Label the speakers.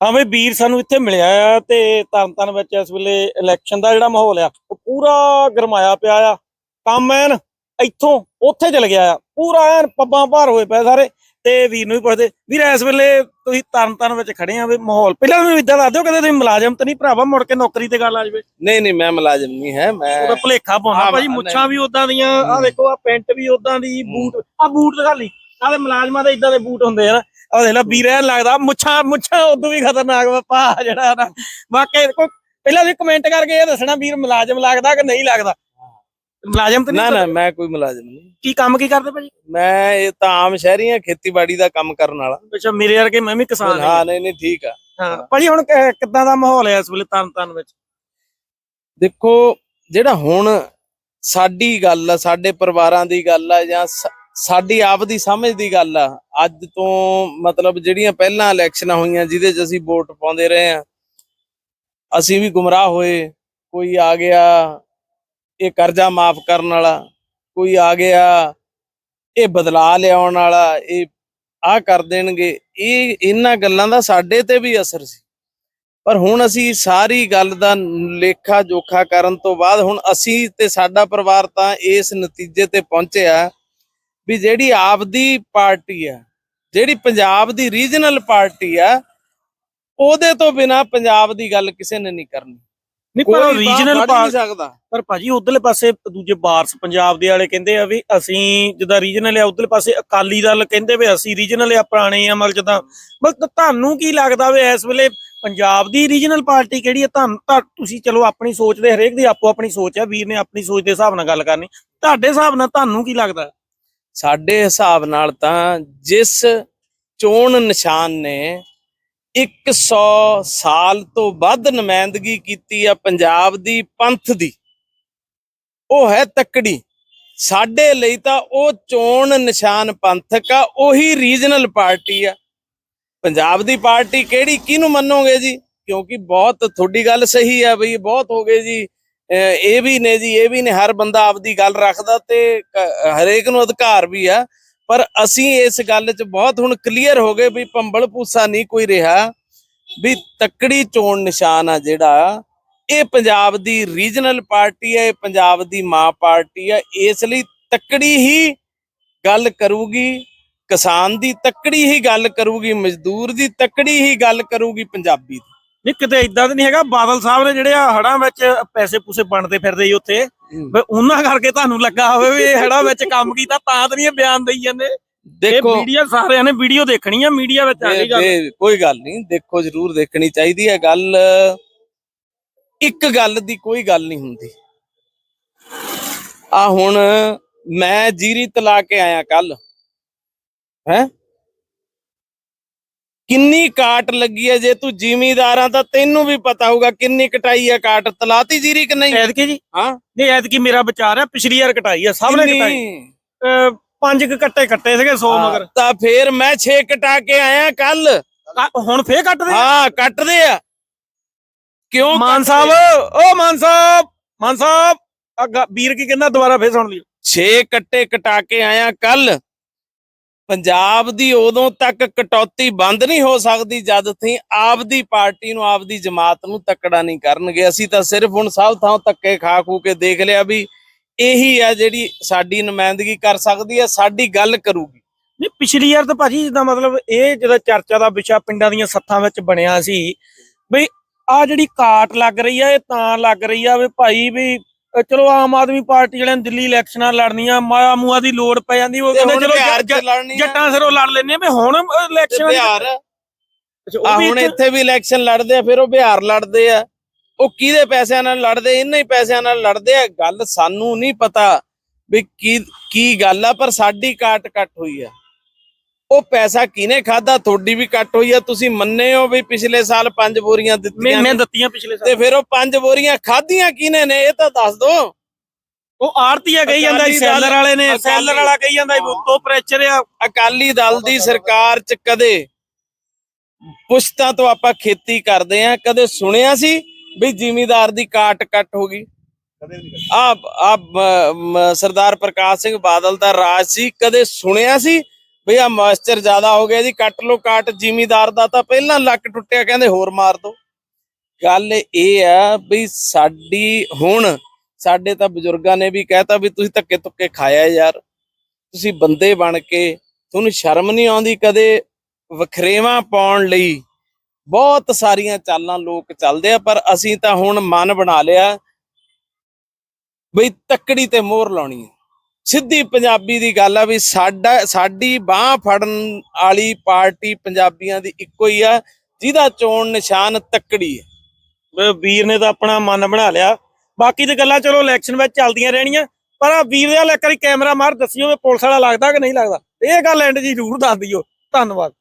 Speaker 1: ਹਾਂ ਵੀ ਵੀਰ ਸਾਨੂੰ ਇੱਥੇ ਮਿਲਿਆ ਆ ਤੇ ਤਰਨਤਾਰਨ ਵਿੱਚ ਇਸ ਵੇਲੇ ਇਲੈਕਸ਼ਨ ਦਾ ਜਿਹੜਾ ਮਾਹੌਲ ਆ ਉਹ ਪੂਰਾ ਗਰਮਾਇਆ ਪਿਆ ਆ। ਕੰਮ ਐਨ ਇੱਥੋਂ ਉੱਥੇ ਚਲ ਗਿਆ ਆ। ਪੂਰਾ ਐਨ ਪੱਬਾਂ ਭਾਰ ਹੋਏ ਪਏ ਸਾਰੇ। ਤੇ ਵੀਰ ਨੂੰ ਵੀ ਪੁੱਛਦੇ ਵੀਰ ਇਸ ਵੇਲੇ ਤੁਸੀਂ ਤਰਨਤਾਰਨ ਵਿੱਚ ਖੜੇ ਆ ਵੀ ਮਾਹੌਲ। ਪਹਿਲਾਂ ਮੈਨੂੰ ਇਦਾਂ ਦੱਸ ਦਿਓ ਕਦੇ ਤੁਸੀਂ ਮੁਲਾਜ਼ਮ ਤਾਂ ਨਹੀਂ ਭਰਾਵਾ ਮੁੜ ਕੇ ਨੌਕਰੀ ਤੇ ਗੱਲ ਆ ਜਾਵੇ।
Speaker 2: ਨਹੀਂ ਨਹੀਂ ਮੈਂ ਮੁਲਾਜ਼ਮ ਨਹੀਂ ਹੈ ਮੈਂ
Speaker 1: ਉਹਦਾ ਭਲੇਖਾ ਪਾਉਣਾ ਭਾਜੀ। ਮੁੱਛਾਂ ਵੀ ਉਦਾਂ ਦੀਆਂ ਆ ਦੇਖੋ ਆ ਪੈਂਟ ਵੀ ਉਦਾਂ ਦੀ ਬੂਟ ਆ ਬੂਟ ਦਿਖਾ ਲਈ। ਆਹ ਮੁਲਾਜ਼ਮਾਂ ਦੇ ਇਦਾਂ ਦੇ ਬੂਟ ਹੁੰਦੇ ਆ ਆ ਦੇਖ ਲੈ ਵੀਰ ਲੱਗਦਾ ਮੁੱਛਾਂ ਮੁੱਛਾਂ ਉਦੋਂ ਵੀ ਖਤਰਨਾਕ ਵਾ ਜਿਹੜਾ ਨਾ। ਵਾਕਈ ਕੋਈ ਪਹਿਲਾਂ ਵੀ ਕਮੈਂਟ ਕਰਕੇ ਇਹ ਦੱਸਣਾ ਵੀਰ ਮੁਲਾਜ਼ਮ ਲੱਗਦਾ ਕਿ ਨਹੀਂ ਲੱਗਦਾ। ਮੁਲਾਜ਼ਮ ਤਾਂ
Speaker 2: ਨਾ
Speaker 1: ਨਹੀਂ
Speaker 2: ਨਾ ਮੈਂ ਕੋਈ ਮੁਲਾਜ਼ਮ ਨਹੀਂ।
Speaker 1: ਕੀ ਕੰਮ ਕੀ ਕਰਦੇ ਭਾਜੀ?
Speaker 2: ਮੈਂ ਇਹ ਤਾਂ ਆਮ ਸ਼ਹਿਰੀ ਹਾਂ ਖੇਤੀਬਾੜੀ ਦਾ ਕੰਮ ਕਰਨ ਵਾਲਾ।
Speaker 1: ਅੱਛਾ ਮੇਰੇ ਵਰਗੇ ਮੈਂ ਵੀ ਕਿਸਾਨ ਹਾਂ
Speaker 2: ਨਹੀਂ ਨਹੀਂ ਠੀਕ ਆ।
Speaker 1: ਹਾਂ ਭਾਜੀ ਹੁਣ ਕਿੱਦਾਂ ਦਾ ਮਾਹੌਲ ਹੈ ਇਸ ਵੇਲੇ ਤਰਨਤਾਰਨ ਵਿੱਚ?
Speaker 2: ਦੇਖੋ ਜਿਹੜਾ ਹੁਣ ਸਾਡੀ ਗੱਲ ਆ ਸਾਡੇ ਪਰਿਵਾਰਾਂ ਦੀ ਗੱਲ ਆ ਜਾਂ ਸਾਡੀ ਆਪ ਦੀ ਸਮਝ ਦੀ ਗੱਲ ਆ। ਅੱਜ ਤੋਂ ਮਤਲਬ ਜਿਹੜੀਆਂ ਪਹਿਲਾਂ ਇਲੈਕਸ਼ਨਾਂ ਹੋਈਆਂ, ਜਿਹਦੇ 'ਚ ਅਸੀਂ ਵੋਟ ਪਾਉਂਦੇ ਰਹੇ ਆ ਅਸੀਂ ਵੀ ਗੁੰਮਰਾਹ ਹੋਏ। ਕੋਈ ਆ ਗਿਆ ਇਹ ਕਰਜ਼ਾ ਮਾਫ ਕਰਨ ਵਾਲਾ, ਕੋਈ ਆ ਗਿਆ ਇਹ ਬਦਲਾ ਲਿਆਉਣ ਵਾਲਾ, ਇਹ ਆ ਕਰ ਦੇਣਗੇ। ਇਹ ਇਹਨਾਂ ਗੱਲਾਂ ਦਾ ਸਾਡੇ ਤੇ ਵੀ ਅਸਰ ਸੀ। ਪਰ ਹੁਣ ਅਸੀਂ ਸਾਰੀ ਗੱਲ ਦਾ ਲੇਖਾ ਜੋਖਾ ਕਰਨ ਤੋਂ ਬਾਅਦ ਹੁਣ ਅਸੀਂ ਤੇ ਸਾਡਾ ਪਰਿਵਾਰ ਤਾਂ ਇਸ ਨਤੀਜੇ ਤੇ ਪਹੁੰਚਿਆ ਵੀ ਜਿਹੜੀ ਆਪਦੀ ਪਾਰਟੀ ਆ ਜਿਹੜੀ ਪੰਜਾਬ ਦੀ ਰੀਜਨਲ ਪਾਰਟੀ ਆ ਉਹਦੇ ਤੋਂ ਬਿਨਾ ਪੰਜਾਬ ਦੀ ਗੱਲ ਕਿਸੇ ਨੇ ਨਹੀਂ ਕਰਨੀ।
Speaker 1: ਨਹੀਂ ਪਰ ਰੀਜਨਲ
Speaker 2: ਨਹੀਂ ਸਕਦਾ।
Speaker 1: ਪਰ ਭਾਜੀ ਉਧਰਲੇ ਪਾਸੇ ਦੂਜੇ ਬਾਰਸ ਪੰਜਾਬ ਦੇ ਵਾਲੇ ਕਹਿੰਦੇ ਆ ਵੀ ਅਸੀਂ ਜਿੱਦਾਂ ਰੀਜਨਲ ਆ ਉਧਰਲੇ ਪਾਸੇ ਅਕਾਲੀ ਦਲ ਕਹਿੰਦੇ ਵੀ ਅਸੀਂ ਰੀਜਨਲ ਆ ਪੁਰਾਣੇ ਆ ਮਤਲਬ ਜਿੱਦਾਂ ਮਤਲਬ ਤੁਹਾਨੂੰ ਕੀ ਲੱਗਦਾ ਵੀ ਇਸ ਵੇਲੇ ਪੰਜਾਬ ਦੀ ਰੀਜਨਲ ਪਾਰਟੀ ਕਿਹੜੀ ਹੈ ਤੁਹਾਨੂੰ ਤੁਸੀਂ ਚਲੋ ਆਪਣੀ ਸੋਚ ਦੇ ਹਰੇਕ ਦੀ ਆਪੋ ਆਪਣੀ ਸੋਚ ਆ ਵੀਰ ਨੇ ਆਪਣੀ ਸੋਚ ਦੇ ਹਿਸਾਬ ਨਾਲ ਗੱਲ ਕਰਨੀ। ਤੁਹਾਡੇ ਹਿਸਾਬ ਨਾਲ ਤੁਹਾਨੂੰ ਕੀ ਲੱਗਦਾ?
Speaker 2: ਸਾਡੇ ਹਿਸਾਬ ਨਾਲ ਤਾਂ ਜਿਸ ਚੋਣ ਨਿਸ਼ਾਨ ਨੇ 100 ਸਾਲ ਤੋਂ ਵੱਧ ਨੁਮਾਇੰਦਗੀ ਕੀਤੀ ਆ ਪੰਜਾਬ ਦੀ ਪੰਥ ਦੀ, ਉਹ ਹੈ ਤੱਕੜੀ। ਸਾਡੇ ਲਈ ਤਾਂ ਉਹ ਚੋਣ ਨਿਸ਼ਾਨ ਪੰਥਕ ਆ, ਉਹੀ ਰੀਜਨਲ ਪਾਰਟੀ ਆ। ਪੰਜਾਬ ਦੀ ਪਾਰਟੀ ਕਿਹੜੀ, ਕਿਹਨੂੰ ਮੰਨੋਗੇ ਜੀ? ਕਿਉਂਕਿ ਬਹੁਤ ਤੁਹਾਡੀ ਗੱਲ ਸਹੀ ਆ ਬਈ, ਬਹੁਤ ਹੋ ਗਏ ਜੀ। ਇਹ ਵੀ ਨੇ ਜੀ, ਇਹ ਵੀ ਨੇ, ਹਰ ਬੰਦਾ ਆਪਦੀ ਗੱਲ ਰੱਖਦਾ ਤੇ ਹਰੇਕ ਨੂੰ ਅਧਿਕਾਰ ਵੀ ਆ। ਪਰ ਅਸੀਂ ਇਸ ਗੱਲ 'ਚ ਬਹੁਤ ਹੁਣ ਕਲੀਅਰ ਹੋ ਗਏ ਵੀ ਪੰਬਲ ਪੂਸਾ ਨਹੀਂ ਕੋਈ ਰਿਹਾ, ਵੀ ਤੱਕੜੀ ਚੋਣ ਨਿਸ਼ਾਨ ਆ ਜਿਹੜਾ, ਇਹ ਪੰਜਾਬ ਦੀ ਰੀਜਨਲ ਪਾਰਟੀ ਹੈ ਇਹ ਪੰਜਾਬ ਦੀ ਮਾਂ ਪਾਰਟੀ ਹੈ ਇਸ ਲਈ ਤੱਕੜੀ ਹੀ ਗੱਲ ਕਰੂਗੀ, ਕਿਸਾਨ ਦੀ ਤੱਕੜੀ ਹੀ ਗੱਲ ਕਰੂਗੀ, ਮਜ਼ਦੂਰ ਦੀ ਤੱਕੜੀ ਹੀ ਗੱਲ ਕਰੂਗੀ, ਪੰਜਾਬੀ ਦੀ।
Speaker 1: ਨਹੀਂ ਕਿਤੇ ਇਦਾਂ ਤਾਂ ਨਹੀਂ ਹੈਗਾ। ਬਾਦਲ ਸਾਹਿਬ ਨੇ ਜਿਹੜੇ ਆ ਹੜਾਂ ਵਿੱਚ ਪੈਸੇ ਪੂਸੇ ਬਣਦੇ ਫਿਰਦੇ ਜੀ ਉੱਥੇ। ਵੀ ਉਹਨਾਂ ਕਰਕੇ ਤੁਹਾਨੂੰ ਲੱਗਾ ਹੋਵੇ ਵੀ ਇਹ ਹੜਾਂ ਵਿੱਚ ਕੰਮ ਕੀਤਾ ਤਾਂ ਤਾਂ ਨਹੀਂ ਇਹ ਬਿਆਨ ਦੇਈ ਜਾਂਦੇ।
Speaker 2: ਦੇਖੋ।
Speaker 1: ਮੀਡੀਆ ਸਾਰਿਆਂ ਨੇ ਵੀਡੀਓ ਦੇਖਣੀ ਆ ਮੀਡੀਆ ਵਿੱਚ ਆ ਗਈ ਗੱਲ।
Speaker 2: ਕੋਈ ਗੱਲ ਨਹੀਂ ਦੇਖੋ ਜ਼ਰੂਰ ਦੇਖਣੀ ਚਾਹੀਦੀ ਹੈ ਗੱਲ। ਇੱਕ ਗੱਲ ਦੀ ਕੋਈ ਗੱਲ ਨਹੀਂ ਹੁੰਦੀ। ਆ ਹੁਣ ਮੈਂ ਜੀਰੀ ਤਲਾ ਕੇ ਆਇਆ ਕੱਲ ਹੈ? ਕਿੰਨੀ ਕਾਟ ਲੱਗੀ ਹੈ ਜੇ ਤੂੰ ਜ਼ਿਮੀਦਾਰਾਂ ਤਾਂ ਤੈਨੂੰ ਵੀ ਪਤਾ ਹੋਊਗਾ ਕਿੰਨੀ ਕਟਾਈ ਹੈ ਕਾਟ। ਤਲਾਤੀ ਜੀਰੀ ਕਿ ਨਹੀਂ?
Speaker 1: ਐਤਕੀ ਜੀ?
Speaker 2: ਹਾਂ।
Speaker 1: ਨਹੀਂ ਐਤਕੀ ਮੇਰਾ ਵਿਚਾਰ ਹੈ ਪਿਛਲੀ ਵਾਰ ਕਟਾਈ ਆ ਸਭ ਨੇ ਕਟਾਈ। ਪੰਜ ਕੁ ਕੱਟੇ ਕੱਟੇ ਸੀਗੇ 100
Speaker 2: ਹਾਂ,
Speaker 1: ਮਗਰ।
Speaker 2: ਤਾਂ ਫੇਰ ਮੈਂ 6 ਕਟਾ ਕੇ ਆਇਆ ਕੱਲ।
Speaker 1: ਹੁਣ ਫੇਰ ਕੱਟਦੇ?
Speaker 2: ਹਾਂ ਕੱਟਦੇ ਆ। ਕਿਉਂ
Speaker 1: ਮਾਨ? ਸਾਹਿਬ ਓ ਮਾਨ ਸਾਹਿਬ ਮਾਨ ਸਾਹਿਬ ਵੀਰ ਕੀ ਕਹਿੰਦਾ ਦੁਬਾਰਾ ਫੇਰ ਸੁਣ ਲਿਓ।
Speaker 2: 6 ਕੱਟੇ ਕਟਾ ਕੇ ਆਇਆ ਕੱਲ। ਪੰਜਾਬ ਦੀ ਉਦੋਂ ਤੱਕ ਕਟੌਤੀ ਬੰਦ ਨਹੀਂ ਹੋ ਸਕਦੀ ਜਦ ਤੀ ਆਪਦੀ ਪਾਰਟੀ ਨੂੰ, ਆਪਦੀ ਜਮਾਤ ਨੂੰ ਤੱਕੜਾ ਨਹੀਂ ਕਰਨਗੇ। ਅਸੀਂ ਤਾਂ ਸਿਰਫ ਹੁਣ ਸਭ ਥਾਂ ਧੱਕੇ ਖਾ ਖੂ ਕੇ ਦੇਖ ਲਿਆ ਵੀ ਇਹੀ ਆ ਜਿਹੜੀ ਸਾਡੀ ਨੁਮਾਇੰਦਗੀ ਕਰ ਸਕਦੀ ਹੈ ਸਾਡੀ ਗੱਲ ਕਰੂਗੀ।
Speaker 1: ਨਹੀਂ, ਪਿਛਲੀ ਵਾਰ ਤਾਂ ਭਾਜੀ ਜਿੱਦਾਂ ਮਤਲਬ ਇਹ ਜਿਹੜਾ ਚਰਚਾ ਦਾ ਵਿਸ਼ਾ ਪਿੰਡਾਂ ਦੀਆਂ ਸੱਥਾਂ ਵਿੱਚ ਬਣਿਆ ਸੀ, ਬਈ ਆ ਜਿਹੜੀ ਕਾਟ ਲੱਗ ਰਹੀ ਆ, ਇਹ ਤਾਂ ਲੱਗ ਰਹੀ ਆ ਵੀ ਭਾਈ ਵੀ ਚਲੋ ਆਮ ਆਦਮੀ ਪਾਰਟੀ ਨੇ ਦਿੱਲੀ ਇਲੈਕਸ਼ਨਾਂ ਲੜਨੀਆਂ ਮਾਇਆ ਮੂਆ ਦੀ ਲੋੜ ਪੈ ਜਾਂਦੀ ਉਹ ਕਹਿੰਦੇ ਚਲੋ ਜੱਟਾਂ ਸਿਰੋਂ ਲੜ ਲੈਨੇ ਵੀ ਹੁਣ ਇਲੈਕਸ਼ਨ
Speaker 2: ਬਿਹਾਰ। ਆ ਹੁਣ ਇੱਥੇ ਵੀ ਇਲੈਕਸ਼ਨ ਲੜਦੇ ਆ ਫਿਰ ਉਹ ਬਿਹਾਰ ਲੜਦੇ ਆ। ਉਹ ਕਿਹਦੇ ਪੈਸਿਆਂ ਨਾਲ ਲੜਦੇ? ਇੰਨੇ ਹੀ ਪੈਸਿਆਂ ਨਾਲ ਲੜਦੇ ਆ। ਗੱਲ ਸਾਨੂੰ ਨਹੀਂ ਪਤਾ ਵੀ ਕੀ ਕੀ ਗੱਲ ਆ ਪਰ ਸਾਡੀ ਕਾਟ ਕੱਟ ਹੋਈ ਆ। ਉਹ ਪੈਸਾ ਕਿਹਨੇ ਖਾਦਾ ਤੁਹਾਡੀ ਵੀ ਕੱਟ ਹੋਈ ਆ। ਤੁਸੀਂ ਮੰਨੇ ਹੋ ਵੀ ਪਿਛਲੇ ਸਾਲ ਪੰਜ ਬੋਰੀਆਂ ਦਿੱਤੀਆਂ
Speaker 1: ਮੈਂ। ਦਿੱਤੀਆਂ ਪਿਛਲੇ
Speaker 2: ਤੇ
Speaker 1: ਸਾਲ।
Speaker 2: ਫਿਰ ਉਹ ਪੰਜ ਬੋਰੀਆਂ ਖਾਧੀਆਂ ਕਿਹਨੇ ਨੇ? ਇਹ ਤਾਂ ਦੱਸ ਦੋ।
Speaker 1: ਉਹ ਆਰਤੀਆ ਕਹੀ ਜਾਂਦਾ
Speaker 2: ਅਕਾਲੀ ਦਲ-
Speaker 1: ਸੈਲਰ ਵਾਲੇ ਨੇ ਸੈਲਰ ਵਾਲਾ ਕਹੀ ਜਾਂਦਾ ਉੱਤੋਂ ਪ੍ਰੈਸ਼ਰ ਆ।
Speaker 2: ਅਕਾਲੀ ਦਲ ਦੀ ਸਰਕਾਰ ਚ ਕਦੇ ਪੁਸ਼ਤਾਂ ਤੋਂ ਆਪਾਂ ਖੇਤੀ ਕਰਦੇ ਆ ਕਦੇ ਸੁਣਿਆ ਸੀ ਵੀ ਜ਼ਿਮੀਦਾਰ ਦੀ ਕਾਟ ਕੱਟ ਹੋ ਗਈ? ਆ ਆ ਸਰਦਾਰ ਪ੍ਰਕਾਸ਼ ਸਿੰਘ ਬਾਦਲ ਦਾ ਰਾਜ ਸੀ ਕਦੇ ਸੁਣਿਆ ਸੀ ਵੀ ਆ ਮੋਇਸਚਰ ਜ਼ਿਆਦਾ ਹੋ ਗਿਆ ਜੀ, ਕੱਟ ਲੋ ਕਾਟ ਜ਼ਿਮੀਦਾਰ ਦਾ ਤਾਂ ਪਹਿਲਾਂ ਲੱਕ ਟੁੱਟਿਆ, ਕਹਿੰਦੇ ਹੋਰ ਮਾਰ ਦੋ। ਗੱਲ ਇਹ ਆ ਵੀ ਸਾਡੀ ਹੁਣ, ਸਾਡੇ ਤਾਂ ਬਜ਼ੁਰਗਾਂ ਨੇ ਵੀ ਕਹਿਤਾ ਵੀ ਤੁਸੀਂ ਧੱਕੇ ਧੁੱਕੇ ਖਾਇਆ ਯਾਰ। ਤੁਸੀਂ ਬੰਦੇ ਬਣ ਕੇ, ਤੁਹਾਨੂੰ ਸ਼ਰਮ ਨਹੀਂ ਆਉਂਦੀ ਕਦੇ ਵਖਰੇਵਾਂ ਪਾਉਣ ਲਈ? ਬਹੁਤ ਸਾਰੀਆਂ ਚਾਲਾਂ ਲੋਕ ਚੱਲਦੇ ਆ, ਪਰ ਅਸੀਂ ਤਾਂ ਹੁਣ ਮਨ ਬਣਾ ਲਿਆ ਬਈ ਤੱਕੜੀ ਤੇ ਮੋਹਰ ਲਾਉਣੀ ਹੈ ਸਿੱਧੀ ਪੰਜਾਬੀ ਦੀ ਗੱਲ ਆ ਵੀ ਸਾਡਾ, ਸਾਡੀ ਬਾਹ ਫੜਨ ਵਾਲੀ ਪਾਰਟੀ ਪੰਜਾਬੀਆਂ ਦੀ ਇੱਕੋ ਹੀ ਆ, ਜਿਹਦਾ ਚੋਣ ਨਿਸ਼ਾਨ ਤੱਕੜੀ ਹੈ
Speaker 1: ਵੀਰ ਨੇ ਤਾਂ ਆਪਣਾ ਮਨ ਬਣਾ ਲਿਆ। ਬਾਕੀ ਤੇ ਗੱਲਾਂ ਚਲੋ ਇਲੈਕਸ਼ਨ ਵਿੱਚ ਚੱਲਦੀਆਂ ਰਹਿਣੀਆਂ, ਪਰ ਆ ਵੀਰ ਦੇ ਵਾਲਾ ਇੱਕ ਵਾਰੀ ਕੈਮਰਾ ਮਾਰ, ਦੱਸਿਓ ਵੀ ਪੁਲਿਸ ਵਾਲਾ ਲੱਗਦਾ ਕਿ ਨਹੀਂ ਲੱਗਦਾ। ਇਹ ਗੱਲ ਐਂਡ ਜੀ ਜ਼ਰੂਰ ਦੱਸ ਦਿਓ। ਧੰਨਵਾਦ।